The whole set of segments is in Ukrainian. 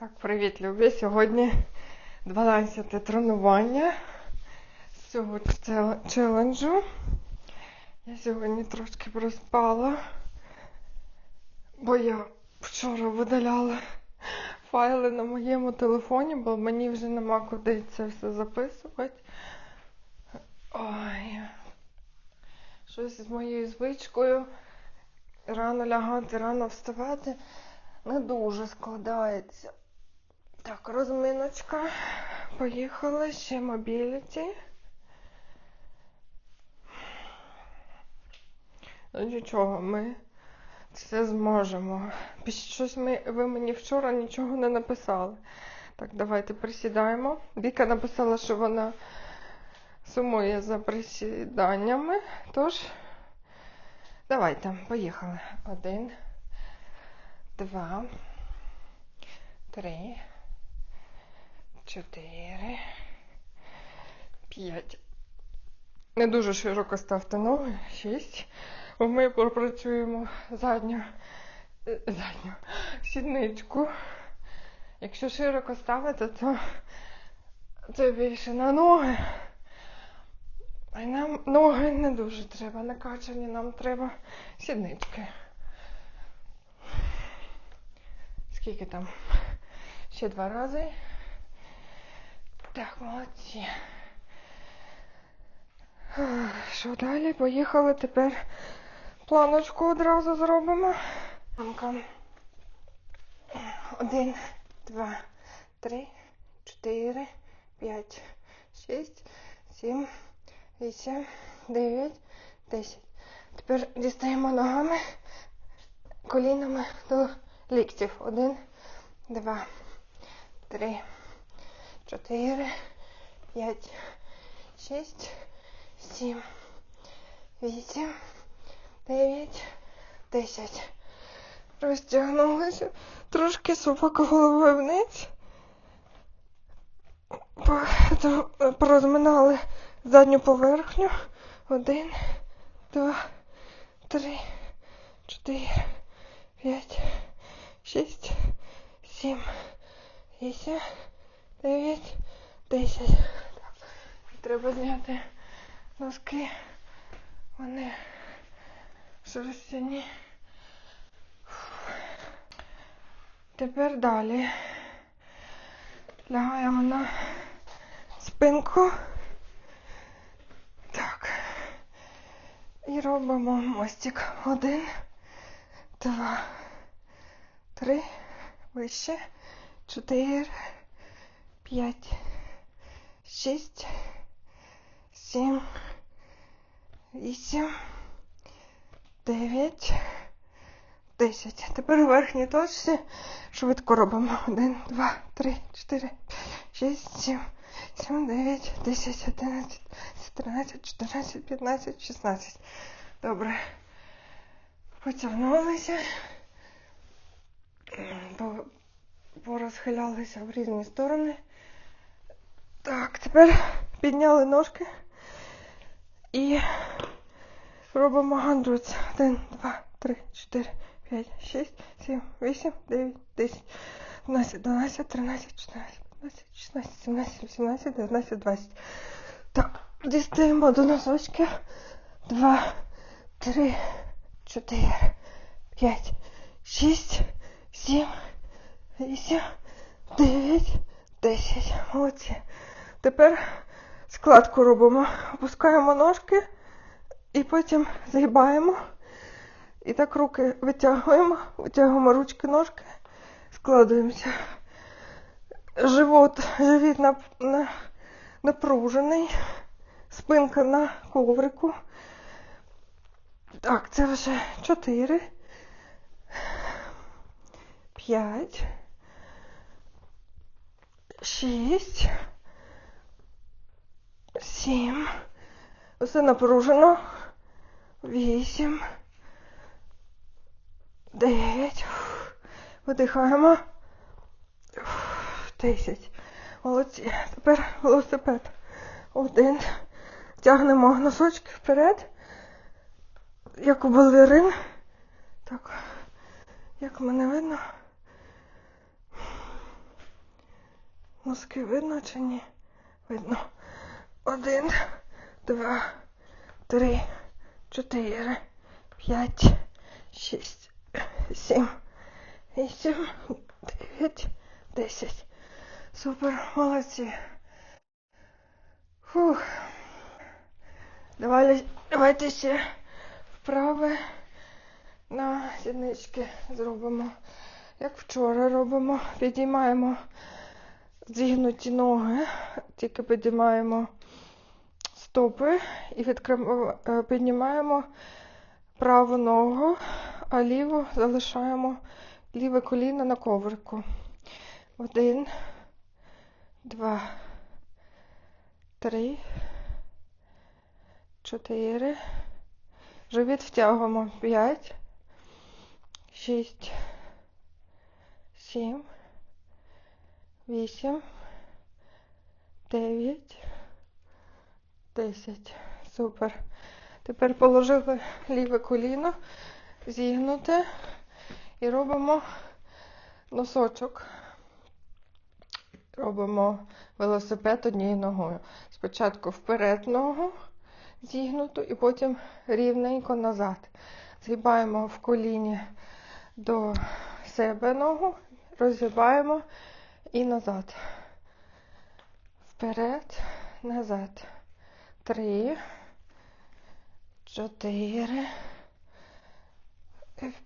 Так, привіт, любі. Сьогодні 12 тренування з цього челенджу. Я сьогодні трошки проспала, бо я вчора видаляла файли на моєму телефоні, бо мені вже нема куди це все записувати. Ой. Щось з моєю звичкою рано лягати, рано вставати не дуже складається. Так, розминочка. Поїхали ще мобіліті. Ну нічого, ми це зможемо. Щось ми, ви мені вчора нічого не написали. Так, давайте присідаємо. Віка написала, що вона сумує за присіданнями. Тож, давайте, поїхали. Один, два, три, чотири, п'ять. Не дуже широко ставте ноги. Шість. Ми пропрацюємо задню, е, задню сідничку. Якщо широко ставити, то це більше на ноги. А нам ноги не дуже треба. Накачані нам треба сіднички. Скільки там? Ще два рази. Так, молодці. Що далі? Поїхали тепер планочку одразу зробимо. Один, два, три, чотири, п'ять, шість, сім, вісім, дев'ять, десять. Тепер дістаємо ногами, колінами до ліктів. Один, два, три, чотири, п'ять, шість, сім, вісім, дев'ять, десять. Розтягнулися. Трошки собака головою вниз. Порозминали задню поверхню. Один, два, три, чотири, п'ять, шість, сім, вісім, дев'ять, десять. Так, Треба зняти носки. Вони шерстяні. Тепер далі. Лягаємо на спинку. Так. І робимо мостик. Один, два, три, вище, чотири, п'ять, шість, сім, вісім, дев'ять, десять. Тепер у верхній точці швидко робимо. Один, два, три, чотири, шість, сім, сім, дев'ять, десять, одинадцять, тринадцять, чотирнадцять, п'ятнадцять, шістнадцять. Добре. Потягнулися. Порозхилялися в різні сторони. Так, тепер підняли ножки і робимо гандруц. Один, два, три, чотири, п'ять, шість, сім, вісім, дев'ять, десять, одинадцять, дванадцять, тринадцять, чотирнадцять, п'ятнадцять, шістнадцять, сімнадцять, вісімнадцять, дев'ятнадцять, двадцять. Так, дістаємо до носочки. Два, три, чотири, п'ять, шість, сім, вісім, дев'ять, десять. Молодці. Тепер складку робимо. Опускаємо ножки і потім згибаємо. І так руки витягуємо, витягуємо ручки, ножки, складуємося. Живот, живіт на, на, напружений, спинка на коврику. Так, це вже чотири, п'ять, шість, сім. Усе напружено. Вісім. Дев'ять. Видихаємо. Десять. Молодці. Тепер велосипед. Один. Тягнемо носочки вперед. Як у балерин. Так. Як мене видно? Носки видно чи ні? Видно. Один, два, три, чотири, п'ять, шість, сім, вісім, дев'ять, десять. Супер, молодці. Фух. Давай, давайте ще вправи на сіднички зробимо. Як вчора робимо. Підіймаємо зігнуті ноги, тільки підіймаємо стопи і відкрив... е, піднімаємо праву ногу, а ліву залишаємо ліве коліно на коврику. Один, два, три, чотири. Живіт втягуємо. П'ять, шість, сім, вісім, дев'ять, десять. Супер. Тепер положили ліве коліно, зігнуте і робимо носочок. Робимо велосипед однією ногою. Спочатку вперед ногу зігнуту і потім рівненько назад. Згибаємо в коліні до себе ногу, розгибаємо і назад. Вперед, назад. Три, чотири,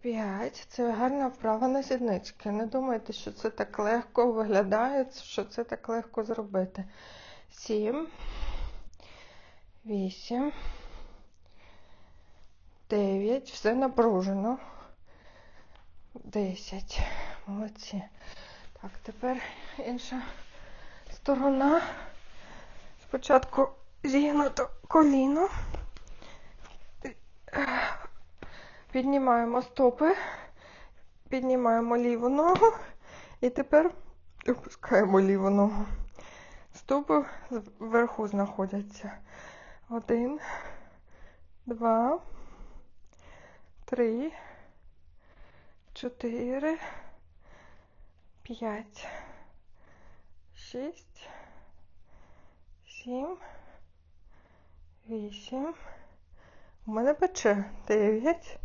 п'ять. Це гарна вправа на сіднички. Не думайте, що це так легко виглядає, що це так легко зробити. Сім, вісім, дев'ять. Все напружено. Десять. Молодці. Так, тепер інша сторона. Спочатку зігнуто коліно. Піднімаємо стопи, піднімаємо ліву ногу і тепер опускаємо ліву ногу. Стопи вверху знаходяться. Один, два, три, чотири, п'ять, шість, сім, вісім. У мене пече дев'ять,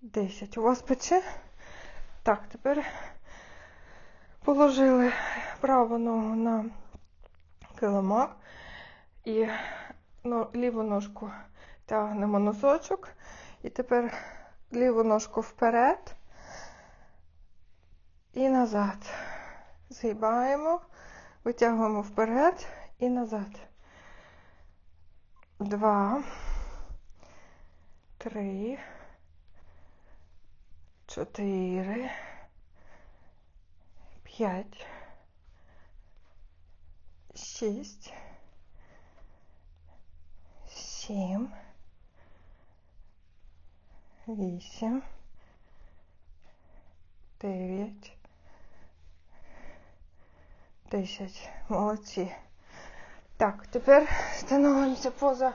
десять. У вас пече? Так, тепер положили праву ногу на килимок і ну, ліву ножку тягнемо носочок. І тепер ліву ножку вперед і назад. Згибаємо, витягуємо вперед і назад. Два, три, чотири, п'ять, шість, сім, вісім, дев'ять, десять. Молодці. Так, тепер становимося поза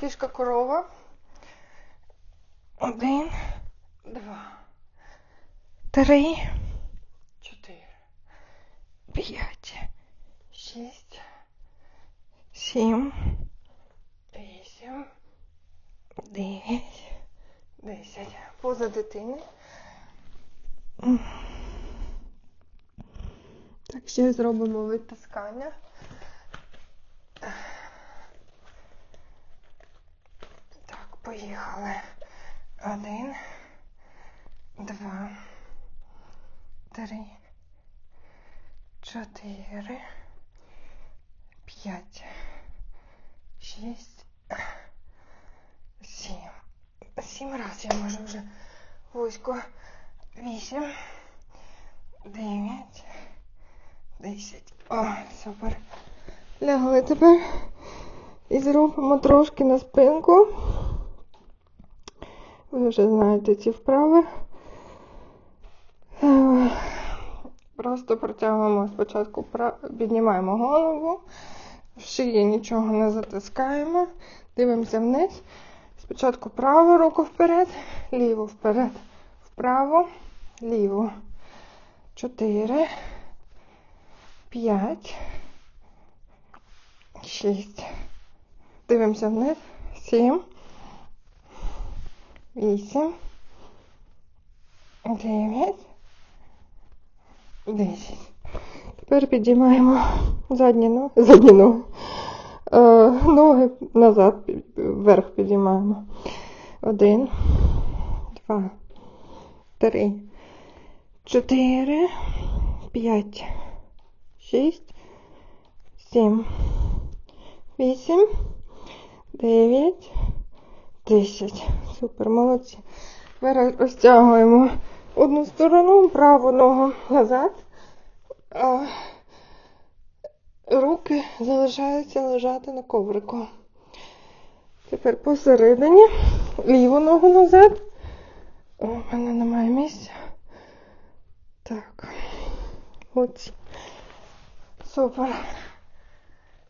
кішка корова. Один, два, три, чотири, п'ять, шість, сім, вісім, дев'ять, десять. Поза дитини. Так, ще зробимо витискання. Так, поїхали. Один, два, три, чотири, п'ять, шість, сім. Сім разів я можу вже вузько. Вісім, дев'ять, десять. О, супер. Лягли тепер і зробимо трошки на спинку. Ви вже знаєте ці вправи. Е, Просто протягуємо спочатку, піднімаємо голову, в шиї нічого не затискаємо, дивимося вниз. Спочатку праву руку вперед, ліву вперед, вправо, ліву. Чотири, п'ять, шість. Дивимося вниз. Сім. Вісім. Дев'ять. Десять. Тепер підіймаємо задні ноги. Задні ноги. Е, ноги назад, вверх підіймаємо. Один, два, три, чотири, п'ять, шість, сім, вісім, дев'ять, десять. Супер, молодці. Тепер розтягуємо одну сторону, праву ногу назад. А руки залишаються лежати на коврику. Тепер посередині ліву ногу назад. В мене немає місця. Так. От. Супер.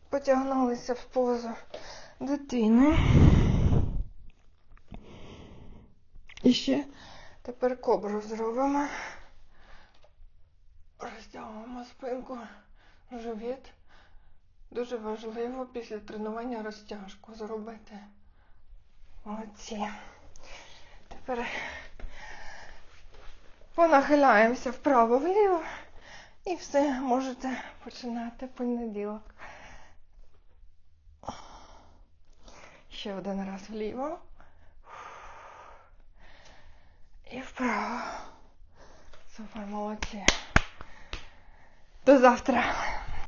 Потягнулися в позу дитини. І ще тепер кобру зробимо. Розтягуємо спинку, живіт. Дуже важливо після тренування розтяжку зробити. Молодці. Тепер понахиляємося вправо-вліво і все, можете починати понеділок. Ще один раз вліво. І вправо. Супер, молодці. До завтра.